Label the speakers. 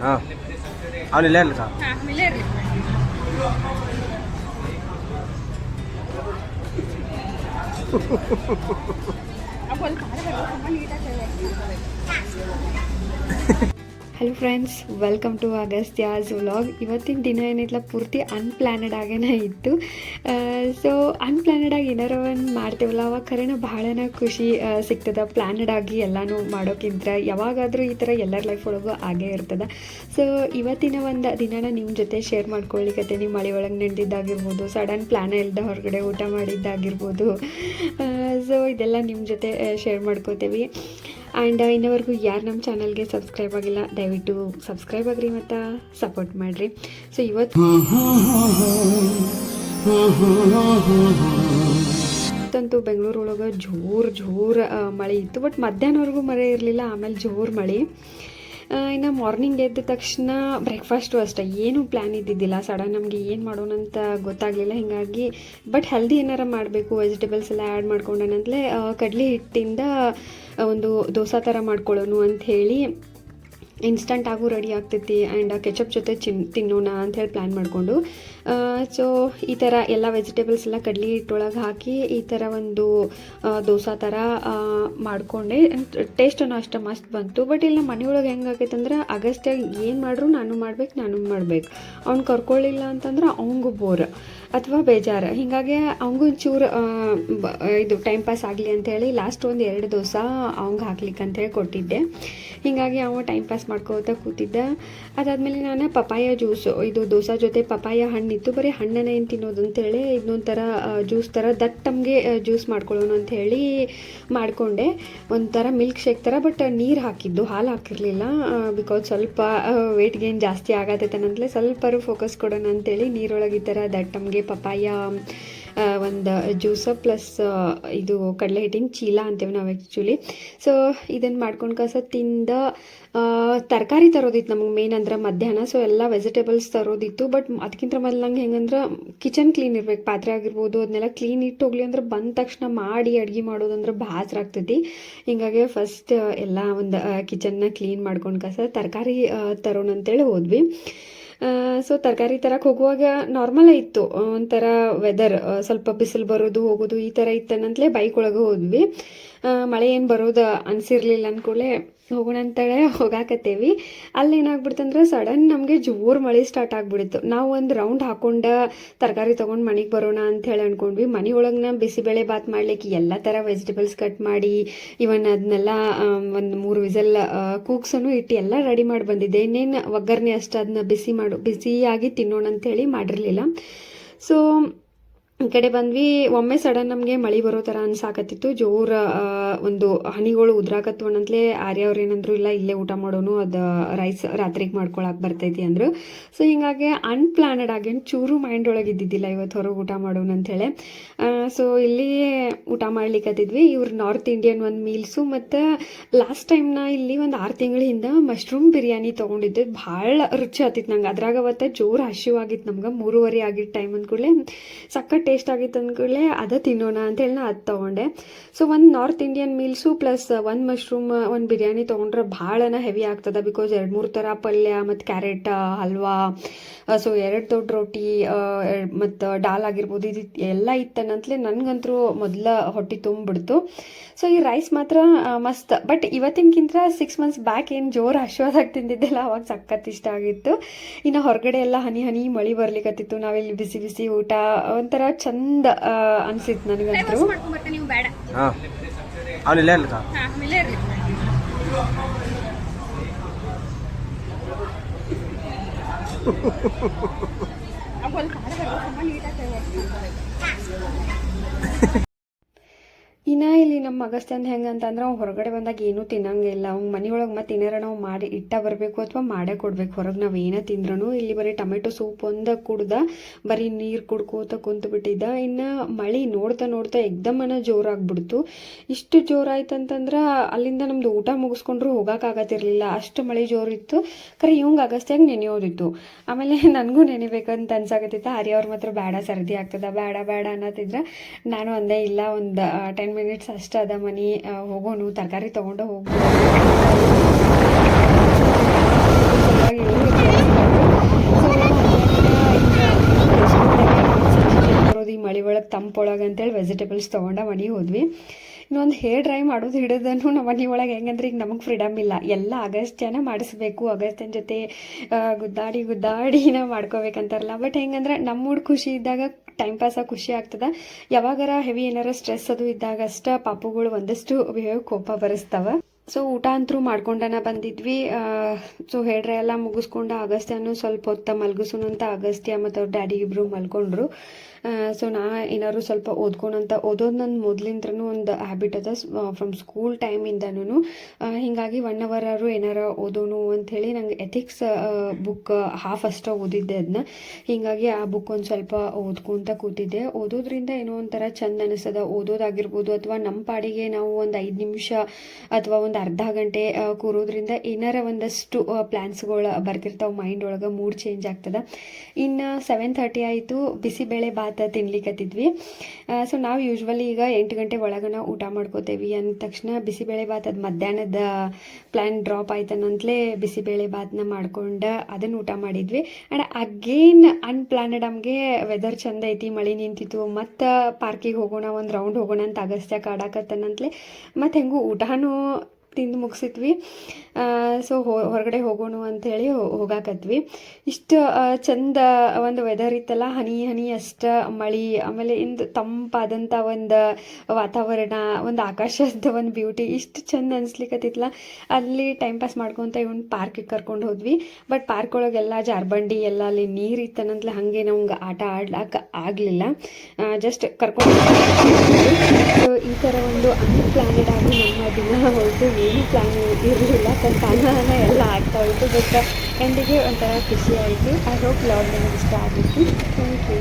Speaker 1: เอาเนี่
Speaker 2: เล่
Speaker 1: นครับ
Speaker 2: ค่ะไม่เล่นเอาคนขาได้ไหมคนนี้ได้เลย
Speaker 3: hello friends welcome to Agastya's vlog ಇವತ್ತಿನ ದಿನ ಏನಿಲ್ಲ, ಪೂರ್ತಿ ಅನ್ಪ್ಲ್ಯಾನಡ್ ಆಗೇನೇ ಇತ್ತು. ಸೊ ಅನ್ಪ್ಲ್ಯಾನಡ್ ಆಗಿ ಏನಾರ ಒಂದು ಮಾಡ್ತೇವಲ್ಲ, ಅವಾಗ ಖರೇನ ಭಾಳನ ಖುಷಿ ಸಿಗ್ತದೆ. ಪ್ಲ್ಯಾನಡ್ ಆಗಿ ಎಲ್ಲನೂ ಮಾಡೋಕ್ಕಿಂತ ಯಾವಾಗಾದರೂ ಈ ಥರ ಎಲ್ಲರ ಲೈಫ್ ಒಳಗೂ ಆಗೇ ಇರ್ತದೆ. ಸೊ ಇವತ್ತಿನ ಒಂದು ದಿನನ ನಿಮ್ಮ ಜೊತೆ ಶೇರ್ ಮಾಡ್ಕೊಳ್ಳಿಕತ್ತೀನಿ ಮಳೆ ಒಳಗೆ ನಡೆದಿದ್ದಾಗಿರ್ಬೋದು ಸಡನ್ ಪ್ಲ್ಯಾನ್ ಇಲ್ಲದೆ ಹೊರಗಡೆ ಊಟ ಮಾಡಿದ್ದಾಗಿರ್ಬೋದು. ಸೊ ಇದೆಲ್ಲ ನಿಮ್ಮ ಜೊತೆ ಶೇರ್ ಮಾಡ್ಕೋತೀವಿ. ಆ್ಯಂಡ್ ಇನ್ನವರೆಗೂ ಯಾರು ನಮ್ಮ ಚಾನಲ್ಗೆ ಸಬ್ಸ್ಕ್ರೈಬ್ ಆಗಿಲ್ಲ, ದಯವಿಟ್ಟು ಸಬ್ಸ್ಕ್ರೈಬ್ ಆಗ್ರಿ ಮತ್ತು ಸಪೋರ್ಟ್ ಮಾಡಿರಿ. ಸೊ ಇವತ್ತು ಇವತ್ತಂತೂ ಬೆಂಗಳೂರು ಒಳಗೆ ಜೋರು ಜೋರು ಮಳೆ ಇತ್ತು ಬಟ್ ಮಧ್ಯಾಹ್ನವರೆಗೂ ಮಳೆ ಇರಲಿಲ್ಲ, ಆಮೇಲೆ ಜೋರು ಮಳೆ. ಇನ್ನು ಮಾರ್ನಿಂಗ್ ಎದ್ದ ತಕ್ಷಣ ಬ್ರೇಕ್ಫಾಸ್ಟು ಅಷ್ಟೇ. ಏನೂ ಪ್ಲ್ಯಾನ್ ಇದ್ದಿದ್ದಿಲ್ಲ. ಸಡನ್ ನಮಗೆ ಏನು ಮಾಡೋಣ ಅಂತ ಗೊತ್ತಾಗಲಿಲ್ಲ. ಹೀಗಾಗಿ ಬಟ್ ಹೆಲ್ದಿ ಏನಾರ ಮಾಡಬೇಕು ವೆಜಿಟೇಬಲ್ಸ್ ಎಲ್ಲ ಆ್ಯಡ್ ಮಾಡ್ಕೊಂಡನಂತಲೇ ಕಡಲೆ ಹಿಟ್ಟಿಂದ ಒಂದು ದೋಸೆ ಥರ ಮಾಡ್ಕೊಳ್ಳೋಣ ಅಂತ ಹೇಳಿ ಇನ್ಸ್ಟಂಟ್ ಆಗು ರೆಡಿ ಆಗ್ತೈತಿ ಆ್ಯಂಡ್ ಕೆಚಪ್ ಜೊತೆ ಚಿನ್ ತಿನ್ನೋಣ ಅಂಥೇಳಿ ಪ್ಲ್ಯಾನ್ ಮಾಡಿಕೊಂಡು. ಸೊ ಈ ಥರ ಎಲ್ಲ ವೆಜಿಟೇಬಲ್ಸ್ ಎಲ್ಲ ಕಡಲಿ ಹಿಟ್ಟೊಳಗೆ ಹಾಕಿ ಈ ಥರ ಒಂದು ದೋಸೆ ಥರ ಮಾಡಿಕೊಂಡೆ. ಟೇಸ್ಟನ್ನು ಅಷ್ಟು ಮಸ್ತ್ ಬಂತು. ಬಟ್ ಇಲ್ಲಿ ನಮ್ಮ ಮನೆಯೊಳಗೆ ಹೆಂಗೆ ಆಗೈತೆ ಅಂದ್ರೆ ಏನು ಮಾಡ್ರು ನಾನು ಮಾಡ್ಬೇಕು ನಾನು ಮಾಡ್ಬೇಕು. ಅವ್ನು ಕರ್ಕೊಳ್ಳಿಲ್ಲ ಅಂತಂದ್ರೆ ಅವಂಗೂ ಬೋರ್ ಅಥವಾ ಬೇಜಾರು. ಹೀಗಾಗಿ ಅವಂಗೂ ಒಂಚೂರು ಇದು ಟೈಮ್ ಪಾಸ್ ಆಗಲಿ ಅಂತೇಳಿ ಲಾಸ್ಟ್ ಒಂದು ಎರಡು ದೋಸೆ ಅವಂಗೆ ಹಾಕ್ಲಿಕ್ಕೆ ಅಂತೇಳಿ ಕೊಟ್ಟಿದ್ದೆ. ಹೀಗಾಗಿ ಅವ ಟೈಮ್ ಪಾಸ್ ಮಾಡ್ಕೋತ ಕೂತಿದ್ದೆ. ಅದಾದಮೇಲೆ ನಾನು ಪಪಾಯ ಜ್ಯೂಸು, ಇದು ದೋಸೆ ಜೊತೆ ಪಪಾಯ ಹಣ್ಣಿತ್ತು. ಬರೀ ಹಣ್ಣನ್ನು ಏನು ತಿನ್ನೋದು ಅಂತೇಳಿ ಇನ್ನೊಂಥರ ಜ್ಯೂಸ್ ಥರ ದಟ್ಟಮ್ಗೆ ಜ್ಯೂಸ್ ಮಾಡ್ಕೊಳ್ಳೋಣ ಅಂತ ಹೇಳಿ ಮಾಡಿಕೊಂಡೆ. ಒಂಥರ ಮಿಲ್ಕ್ ಶೇಕ್ ಥರ ಬಟ್ ನೀರು ಹಾಕಿದ್ದು, ಹಾಲು ಹಾಕಿರಲಿಲ್ಲ. ಬಿಕಾಸ್ ಸ್ವಲ್ಪ ವೆಯ್ಟ್ ಗೇನ್ ಜಾಸ್ತಿ ಆಗತ್ತೈತನಂತಲೇ ಸ್ವಲ್ಪರು ಫೋಕಸ್ ಕೊಡೋಣ ಅಂತೇಳಿ ನೀರೊಳಗೆ ಈ ಥರ ದಟ್ಟಮ್ಗೆ ಪಪಾಯ ಒಂದು ಜ್ಯೂಸ ಪ್ಲಸ್ ಇದು ಕಡಲೆ ಹಿಟ್ಟಿನ ಚೀಲ ಅಂತೇವೆ ನಾವು ಆ್ಯಕ್ಚುಲಿ ಸೊ ಇದನ್ನು ಮಾಡ್ಕೊಂಡು ಕಸ ತಿಂದ ತರಕಾರಿ ತರೋದಿತ್ತು ನಮಗೆ ಮೇನ್ ಅಂದ್ರೆ ಮಧ್ಯಾಹ್ನ. ಸೊ ಎಲ್ಲ ವೆಜಿಟೇಬಲ್ಸ್ ತರೋದಿತ್ತು ಬಟ್ ಅದಕ್ಕಿಂತ ಮೊದಲು ನಂಗೆ ಹೆಂಗಂದ್ರೆ ಕಿಚನ್ ಕ್ಲೀನ್ ಇರ್ಬೇಕು. ಪಾತ್ರೆ ಆಗಿರ್ಬೋದು ಅದನ್ನೆಲ್ಲ ಕ್ಲೀನ್ ಇಟ್ಟು ಹೋಗ್ಲಿ ಅಂದ್ರೆ ಬಂದ ತಕ್ಷಣ ಮಾಡಿ ಅಡುಗೆ ಮಾಡೋದಂದ್ರೆ ಬೇಸರ ಆಗ್ತೈತಿ. ಹಿಂಗಾಗಿ ಫಸ್ಟ್ ಎಲ್ಲ ಒಂದು ಕಿಚನ್ನ ಕ್ಲೀನ್ ಮಾಡ್ಕೊಂಡು ಕಸ ತರಕಾರಿ ತರೋಣ ಅಂತೇಳಿ ಹೋದ್ವಿ. ಸೊ ತರಕಾರಿ ತರಕ್ಕೆ ಹೋಗುವಾಗ ನಾರ್ಮಲ್ ಇತ್ತು. ಒಂಥರ ವೆದರ್ ಸ್ವಲ್ಪ ಬಿಸಿಲು ಬರೋದು, ಹೋಗೋದು ಈ ಥರ ಇತ್ತನಂತಲೇ ಬೈಕ್ ಒಳಗೆ ಹೋದ್ವಿ ಮಳೆ ಏನು ಬರೋದು ಅನಿಸಿರ್ಲಿಲ್ಲ ಅಂದ್ಕೂಡಲೇ ಹೋಗೋಣ ಅಂತೇಳಿ ಹೋಗಾಕತ್ತೇವಿ. ಅಲ್ಲಿ ಏನಾಗ್ಬಿಡ್ತಂದ್ರೆ ಸಡನ್ ನಮಗೆ ಜೋರು ಮಳೆ ಸ್ಟಾರ್ಟ್ ಆಗ್ಬಿಡಿತ್ತು ನಾವು ಒಂದು ರೌಂಡ್ ಹಾಕೊಂಡು ತರಕಾರಿ ತೊಗೊಂಡು ಮನೆಗೆ ಬರೋಣ ಅಂತ ಹೇಳಿ ಅನ್ಕೊಂಡ್ವಿ. ಮನೆ ಒಳಗೆ ಬಿಸಿಬೇಳೆ ಬಾತ್ ಮಾಡ್ಲಿಕ್ಕೆ ಎಲ್ಲ ಥರ ವೆಜಿಟೇಬಲ್ಸ್ ಕಟ್ ಮಾಡಿ ಇವನ್ ಅದನ್ನೆಲ್ಲ ಒಂದು ಮೂರು ವಿಸಲ್ ಕೂಗ್ಸನು ಇಟ್ಟು ಎಲ್ಲ ರೆಡಿ ಮಾಡಿ ಬಂದಿದ್ದೆ. ಇನ್ನೇನು ಒಗ್ಗರಣೆ ಅಷ್ಟು ಅದನ್ನ ಬಿಸಿ ಮಾಡು, ಬಿಸಿಯಾಗಿ ತಿನ್ನೋಣ ಅಂತೇಳಿ ಮಾಡಿರಲಿಲ್ಲ. ಸೊ ಈ ಕಡೆ ಬಂದ್ವಿ, ಒಮ್ಮೆ ಸಡನ್ ನಮಗೆ ಮಳೆ ಬರೋ ಥರ ಅನ್ಸಾಕತ್ತಿತ್ತು. ಜೋರ ಒಂದು ಹನಿಗಳು ಉದ್ರಾಕತ್ತು ಅಂತಲೇ ಆರ್ಯ ಅವ್ರು ಏನಂದ್ರು, ಇಲ್ಲ, ಇಲ್ಲೇ ಊಟ ಮಾಡೋನು, ಅದು ರೈಸ್ ರಾತ್ರಿಗೆ ಮಾಡ್ಕೊಳಕ್ಕೆ ಬರ್ತೈತಿ ಅಂದರು. ಸೊ ಹಿಂಗಾಗಿ ಅನ್ಪ್ಲಾನಡ್ ಆಗಿ ಚೂರು ಮೈಂಡ್ ಒಳಗೆ ಇದ್ದಿದ್ದಿಲ್ಲ ಇವತ್ತು ಹೊರಗೆ ಊಟ ಮಾಡೋಣ ಅಂಥೇಳಿ ಸೊ ಇಲ್ಲಿ ಊಟ ಮಾಡ್ಲಿಕ್ಕತ್ತಿದ್ವಿ ಇವ್ರು ನಾರ್ತ್ ಇಂಡಿಯನ್ ಒಂದು ಮೀಲ್ಸು ಮತ್ತು ಲಾಸ್ಟ್ ಟೈಮ್ ನಾ ಇಲ್ಲಿ ಒಂದು ಆರು ತಿಂಗಳಿಂದ ಮಶ್ರೂಮ್ ಬಿರಿಯಾನಿ ತೊಗೊಂಡಿದ್ದೆ. ಭಾಳ ರುಚಿ ಆತಿತ್ತು ನಂಗೆ. ಅದ್ರಾಗ ಅವತ್ತ ಜೋರು ಹಸಿವಾಗಿತ್ತು ನಮ್ಗೆ. ಮೂರುವರೆ ಆಗಿದ್ದ ಟೈಮ್ ಅಂದ್ಕೂಡಲೇ ಸಕ್ಕ ಟೇಸ್ಟ್ ಆಗಿತ್ತು ಅಂದ್ಕೂಡಲೇ ಅದೇ ತಿನ್ನೋಣ ಅಂತೇಳಿ ನಾ ಅದು ತೊಗೊಂಡೆ. ಸೊ ಒಂದು ನಾರ್ತ್ ಇಂಡಿಯನ್ ಮೀಲ್ಸು ಪ್ಲಸ್ ಒಂದು ಮಶ್ರೂಮ್ ಒಂದು ಬಿರಿಯಾನಿ ತೊಗೊಂಡ್ರೆ ಭಾಳನ ಹೆವಿ ಆಗ್ತದೆ ಬಿಕಾಸ್ ಎರಡು ಮೂರು ಥರ ಪಲ್ಯ ಮತ್ತು ಕ್ಯಾರೆಟ್ ಹಲ್ವಾ ಸೊ ಎರಡು ದೊಡ್ಡ ರೊಟ್ಟಿ ಮತ್ತು ಡಾಲ್ ಆಗಿರ್ಬೋದು ಇದು ಎಲ್ಲ ಇತ್ತನಂತಲೇ ನನಗಂತರೂ ಮೊದಲ ಹೊಟ್ಟೆ ತುಂಬಿಡ್ತು ಸೊ ಈ ರೈಸ್ ಮಾತ್ರ ಮಸ್ತ್. ಬಟ್ ಇವತ್ತಿನಕ್ಕಿಂತ ಸಿಕ್ಸ್ ಮಂತ್ಸ್ ಬ್ಯಾಕ್ ಏನು ಜೋರು ಆಶ್ವಾದಾಗ ತಿಂದಿದ್ದೆಲ್ಲ ಅವಾಗ ಸಖತ್ ಇಷ್ಟ ಆಗಿತ್ತು. ಇನ್ನು ಹೊರಗಡೆ ಎಲ್ಲ ಹನಿ ಹನಿ ಮಳಿ ಬರ್ಲಿಕತ್ತಿತ್ತು. ನಾವಿಲ್ಲಿ ಬಿಸಿ ಬಿಸಿ ಊಟ ಒಂಥರ ಚಂದ ಅನ್ಸಿತ್ತು ನನಗಂತೂ.
Speaker 1: ಹಾಂ. ಅವ್ನು ಇಲ್ಲೇ ಇರ್ಲಿ
Speaker 2: ಹಾಂ ಇಲ್ಲೇ ಇರಲಿ
Speaker 3: ಇನ್ನು ಇಲ್ಲಿ ನಮ್ಮ ಅಗಸ್ತ್ಯಂದು ಹೆಂಗೆ ಅಂತಂದ್ರೆ ಅವ್ನು ಹೊರಗಡೆ ಬಂದಾಗ ಏನೂ ತಿನ್ನಂಗಿಲ್ಲ. ಅವ್ನು ಮನೆಯೊಳಗೆ ಮತ್ತೆ ಏನಾರ ನಾವು ಮಾಡಿ ಇಟ್ಟ ಬರಬೇಕು ಅಥವಾ ಮಾಡೇ ಕೊಡ್ಬೇಕು. ಹೊರಗೆ ನಾವು ಏನೇ ತಿಂದ್ರೂ ಇಲ್ಲಿ ಬರೀ ಟೊಮೆಟೊ ಸೂಪ್ ಒಂದು ಕುಡ್ದ ಬರೀ ನೀರು ಕುಡ್ಕೋತ ಕುಂತು ಬಿಟ್ಟಿದ್ದ. ಇನ್ನು ಮಳೆ ನೋಡ್ತಾ ನೋಡ್ತಾ ಎಕ್ದಮನ ಜೋರಾಗ್ಬಿಡ್ತು ಇಷ್ಟು ಜೋರಾಯ್ತಂತಂದ್ರೆ ಅಲ್ಲಿಂದ ನಮ್ದು ಊಟ ಮುಗಿಸ್ಕೊಂಡ್ರು ಹೋಗೋಕ್ಕಾಗತ್ತಿರ್ಲಿಲ್ಲ ಅಷ್ಟು ಮಳೆ ಜೋರಿತ್ತು ಖರೆ ಇವಂಗೆ ಅಗಸ್ತ್ಯಾಗ ನೆನೆಯೋದಿತ್ತು. ಆಮೇಲೆ ನನಗೂ ನೆನೆಬೇಕಂತ ಅನ್ಸಾಕತ್ತಿತ್ತು. ಆರ್ಯ ಅವ್ರ ಮಾತ್ರ ಬೇಡ ಸರ್ದಿ ಆಗ್ತದ ಬೇಡ ಬೇಡ ಅನ್ನತ್ತಿದ್ರೆ. ನಾನು ಒಂದೇ ಇಲ್ಲ, ಒಂದು ಟೆನ್ ಮಿನಿಟ್ಸ್ ಅಷ್ಟೇ ಅದ ಮನೆ ಹೋಗೋನು, ತರಕಾರಿ ತಗೊಂಡ ಹೋಗ. ಬರೋದು ಈ ಮಳೆ ಒಳಗೆ ತಂಪೊಳಗೆ ಅಂತೇಳಿ ವೆಜಿಟೇಬಲ್ಸ್ ತೊಗೊಂಡ ಮನೆ ಹೋದ್ವಿ. ಇನ್ನೊಂದು ಹೇರ್ ಡ್ರೈ ಮಾಡೋದು ಹಿಡಿದನು ನಮ್ಮ ಮನೆ ಒಳಗೆ. ಹೆಂಗಂದ್ರೆ ಈಗ ನಮಗೆ ಫ್ರೀಡಮ್ ಇಲ್ಲ. ಎಲ್ಲ ಅಗಸ್ತ್ಯನ ಮಾಡಿಸ್ಬೇಕು. ಅಗಸ್ತ್ಯನ ಜೊತೆ ಗುದ್ದಾಡಿ ಗುದ್ದಾಡಿನ ಮಾಡ್ಕೋಬೇಕಂತಾರಲ್ಲ. ಬಟ್ ಹೆಂಗಂದ್ರೆ ನಮ್ಮೂಡ್ ಖುಷಿ ಇದ್ದಾಗ ಟೈಮ್ ಪಾಸ್ ಖುಷಿ ಆಗ್ತದ. ಯಾವಾಗಾರ ಹೆವಿ ಏನಾರ ಸ್ಟ್ರೆಸ್ ಅದು ಇದ್ದಾಗ ಅಷ್ಟ ಪಾಪುಗಳು ಒಂದಷ್ಟು ಬಿಹೇವ್ ಕೋಪ ಬರೆಸ್ತಾವ. ಸೊ ಊಟ ಅಂತರೂ ಮಾಡ್ಕೊಂಡನ ಬಂದಿದ್ವಿ. ಸೊ ಹೇಳ್ರೆ ಎಲ್ಲ ಮುಗಿಸ್ಕೊಂಡು ಅಗಸ್ತ್ಯನು ಸ್ವಲ್ಪ ಹೊತ್ತ ಮಲ್ಗಿಸೋನು ಅಂತ ಅಗಸ್ತ್ಯ ಮತ್ತು ಅವ್ರ ಡ್ಯಾಡಿ ಇಬ್ಬರು ಮಲ್ಕೊಂಡ್ರು. ಸೊ ನಾ ಏನಾದ್ರು ಸ್ವಲ್ಪ ಓದ್ಕೊಂಡಂತ ಓದೋದು ನನ್ನ ಮೊದಲಿಂದ್ರೂ ಒಂದು ಹ್ಯಾಬಿಟ್ ಅದ ಫ್ರಮ್ ಸ್ಕೂಲ್ ಟೈಮಿಂದನೂ ಹೀಗಾಗಿ ಒನ್ ಅವರ್ ಆರು ಏನಾರ ಓದೋನು ಅಂಥೇಳಿ ನಂಗೆ ಎಥಿಕ್ಸ್ ಬುಕ್ ಹಾಫ್ ಅಷ್ಟ ಓದಿದ್ದೆ ಅದನ್ನ ಹೀಗಾಗಿ ಆ ಬುಕ್ ಒಂದು ಸ್ವಲ್ಪ ಓದ್ಕೊತ ಕೂತಿದ್ದೆ. ಓದೋದ್ರಿಂದ ಏನೋ ಒಂಥರ ಚಂದ ಅನಿಸ್ತದ. ಓದೋದಾಗಿರ್ಬೋದು ಅಥವಾ ನಮ್ಮ ಪಾಡಿಗೆ ನಾವು ಒಂದು ಐದು ನಿಮಿಷ ಅಥವಾ ಒಂದು ಅರ್ಧ ಗಂಟೆ ಕೂರೋದ್ರಿಂದ ಏನಾರ ಒಂದಷ್ಟು ಪ್ಲ್ಯಾನ್ಸ್ಗಳು ಬರ್ತಿರ್ತಾವೆ ಮೈಂಡ್ ಒಳಗೆ ಮೂಡ್ ಚೇಂಜ್ ಆಗ್ತದೆ. ಇನ್ನು ಸೆವೆನ್ ಥರ್ಟಿ ಆಯಿತು ಬಿಸಿಬೇಳೆ ಭಾತ ತಿನ್ಲಿಕ್ಕತ್ತಿದ್ವಿ ಸೊ ನಾವು ಯೂಶ್ವಲಿ ಈಗ ಎಂಟು ಗಂಟೆ ಒಳಗೆ ನಾವು ಊಟ ಮಾಡ್ಕೋತೇವಿ ಅಂದ ತಕ್ಷಣ ಬಿಸಿಬೇಳೆ ಭಾತ್ ಅದು ಮಧ್ಯಾಹ್ನದ ಪ್ಲ್ಯಾನ್ ಡ್ರಾಪ್ ಆಯ್ತನಂತಲೇ ಬಿಸಿಬೇಳೆ ಭಾತ್ನ ಮಾಡ್ಕೊಂಡು ಅದನ್ನು ಊಟ ಮಾಡಿದ್ವಿ. ಆ್ಯಂಡ್ ಅಗೇನ್ ಅನ್ಪ್ಲಾನೆಡ್ ನಮಗೆ ವೆದರ್ ಚಂದ ಐತಿ, ಮಳೆ ನಿಂತಿತ್ತು, ಮತ್ತು ಪಾರ್ಕಿಗೆ ಹೋಗೋಣ, ಒಂದು ರೌಂಡ್ ಹೋಗೋಣ ಅಂತ ಅಗಸ್ತ್ಯ ಕಾಡಾಕತ್ತನಂತಲೇ ಮತ್ತು ಹೆಂಗೂ ಊಟನೂ ತಿಂದು ಮುಗಿಸಿದ್ವಿ. ಸೊ ಹೊರಗಡೆ ಹೋಗೋಣ ಅಂಥೇಳಿ ಹೋಗಾಕತ್ವಿ. ಇಷ್ಟು ಚಂದ ಒಂದು ವೆದರ್ ಇತ್ತಲ್ಲ, ಹನಿ ಹನಿ ಅಷ್ಟ, ಮಳೆ, ಆಮೇಲೆ ಇಂದು ತಂಪಾದಂಥ ಒಂದು ವಾತಾವರಣ, ಒಂದು ಆಕಾಶದ ಒಂದು ಬ್ಯೂಟಿ ಇಷ್ಟು ಚಂದ ಅನ್ಸ್ಲಿಕ್ಕತ್ತಿತ್ತಲ್ಲ ಅಲ್ಲಿ ಟೈಮ್ ಪಾಸ್ ಮಾಡ್ಕೊತ ಇವನ್ ಪಾರ್ಕಿಗೆ ಕರ್ಕೊಂಡು ಹೋದ್ವಿ. ಬಟ್ ಪಾರ್ಕ್ ಒಳಗೆಲ್ಲ ಜಾರ್ಬಂಡಿ, ಎಲ್ಲ ಅಲ್ಲಿ ನೀರು ಇತ್ತನಂತಲೇ ಹಾಗೆ ನಮ್ಗೆ ಆಟ ಆಡ್ಲಾಕ ಆಗಲಿಲ್ಲ. ಜಸ್ಟ್ ಕರ್ಕೊಂಡು ಈ ಥರ ಒಂದು ಅನ್ಪ್ಲಾನೆಡ್ ಆಗಿ ನಮ್ಮ ದಿನ ಹೊರಟು ಏನು ಪ್ಲಾನ್ ಇರಲಿಲ್ಲ ತಾನ ಎಲ್ಲ ಆಗ್ತಾ ಹೋಯಿತು ಬಟ್ ಎಂಡಿಗೆ ಒಂಥರ ಖುಷಿ ಆಯಿತು. ಐ ಹೋಪ್ ಲಾಗ್ ನಿಮಗೆ ಇಷ್ಟ ಆಗಿತ್ತು. Thank you